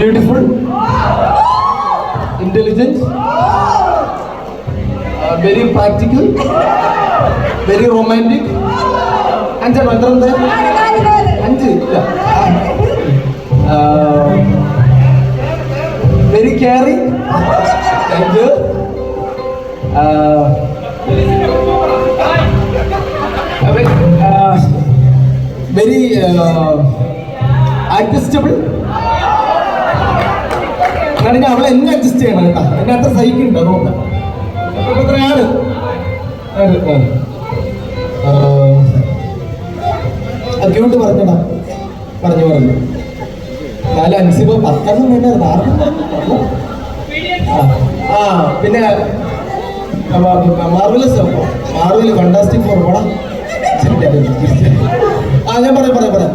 Beautiful intelligent very practical very romantic അഞ്ചാണോ എത്ര ഉണ്ട് അഞ്ച് ഇല്ല very caring thank you very കാരണം അവളെ എന്നെ അഡ്ജസ്റ്റ് ചെയ്യണം കേട്ടോ. എന്നെ അത്ര സഹിക്കുന്നുണ്ട് അതുകൊണ്ട്. അപ്പൊ അക്യൂട്ട് പറഞ്ഞടാ. പറഞ്ഞു പറഞ്ഞു. നാല് അൻസിബ് പത്തെണ്ണം വേണ്ട. ആ, പിന്നെ മാർവലസ് മാർവൽ ഫണ്ടാസ്റ്റിക് ഫോർ ആ ഞാൻ പറയാം പറയാം പറയാം.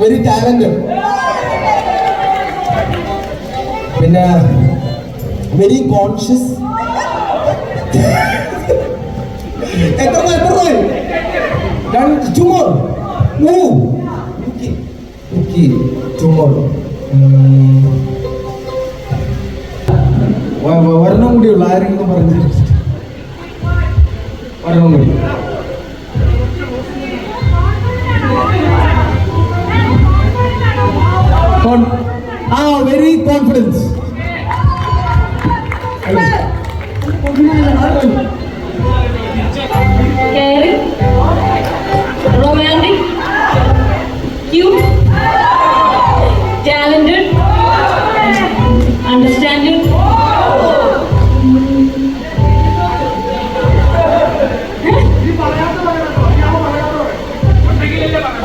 വെരി ടാലന്റ് പിന്നെ വെരി കോൺഷ്യസ് എത്ര എത്ര രണ്ട് ചുമർ മൂവ് ചുമർ ഒരെണ്ണം കൂടിയുള്ള ആരെങ്കിലും പറഞ്ഞു. ഒരെണ്ണം കൂടി. Confidence caring, romantic, cute, talented, understanding.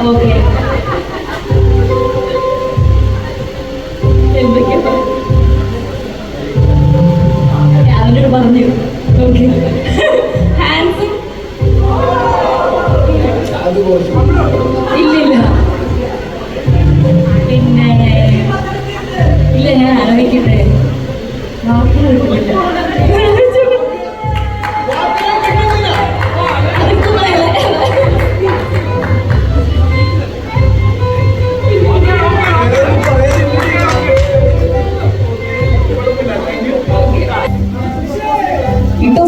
Okay. ഇല്ലില്ല പിന്നെ ഇല്ല ഞാൻ ആലോചിക്കട്ടെ. വാക്കുകൾ കിട്ടില്ല.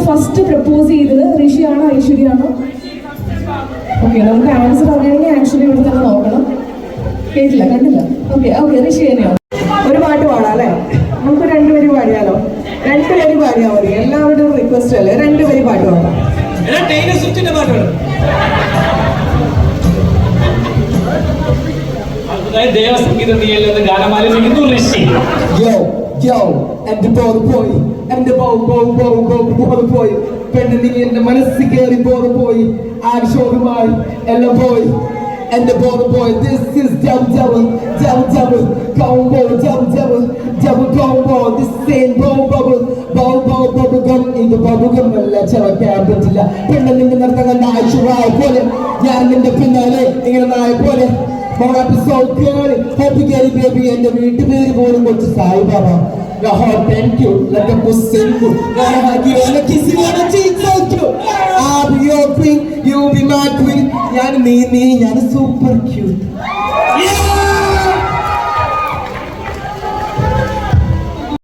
ഫസ്റ്റ് പ്രപ്പോസ് ചെയ്തത് ഋഷിയാണോ ഐശ്വര്യാണോ? ഓക്കെ നമുക്ക് ആൻസർ അറിയണമെങ്കിൽ ആക്ച്വലി ഇവിടെ തന്നെ നോക്കണം. കേട്ടില്ല കണ്ടില്ല. ഓക്കെ ഓക്കെ ഋഷി തന്നെയാണ് ഒരു പാട്ട് പാടാം അല്ലേ? നമുക്ക് രണ്ടുപേരും പാടിയാലോ? രണ്ടുപേരും പാടിയാൽ മതി. എല്ലാവരുടെയും റിക്വസ്റ്റ് അല്ലേ? രണ്ടുപേരും പാട്ട് പാടാം. ദേവസംഗീതം നിന്ന് ഗാനമാലിക്കുന്നു ഋഷി Yo, yo, എന്റെ ബോധ പോയി എന്റെ ബോ ബോ ബോ ബോ ബോധ പോയി. പെണ്ണ് നീ എന്റെ മനസ്സിൽ കയറി ബോധ പോയി. ആക്ഷോഭമായി എല്ലാം പോയി. എന്റെ ബോധ പോയി. ദിസ് ഇസ് ജം ജബിൾ ജം ജബിൾ കോംബോ ജം ജബിൾ ജബിൾ കോംബോ ദിസ് സെയിം ബോ ബബിൾ ബോ ബോ ബബിൾ ഗം ഇത് ബബിൾ ഗം അല്ല ചവയ്ക്കാൻ പറ്റില്ല പെണ്ണ് നിന്റെ നൃത്തം കണ്ട ആഴ്ച പോലെ ഞാൻ നിന്റെ പിന്നാലെ ഇങ്ങനെ നായ പോലെ. സൗഖ്യമാണ് ഹാപ്പി കാരി ബേബി എന്റെ വീട്ടുപേര് പോലും കൊച്ചു my queen. ഞാൻ നീ നീ ഞാൻ സൂപ്പർ ക്യൂട്ട്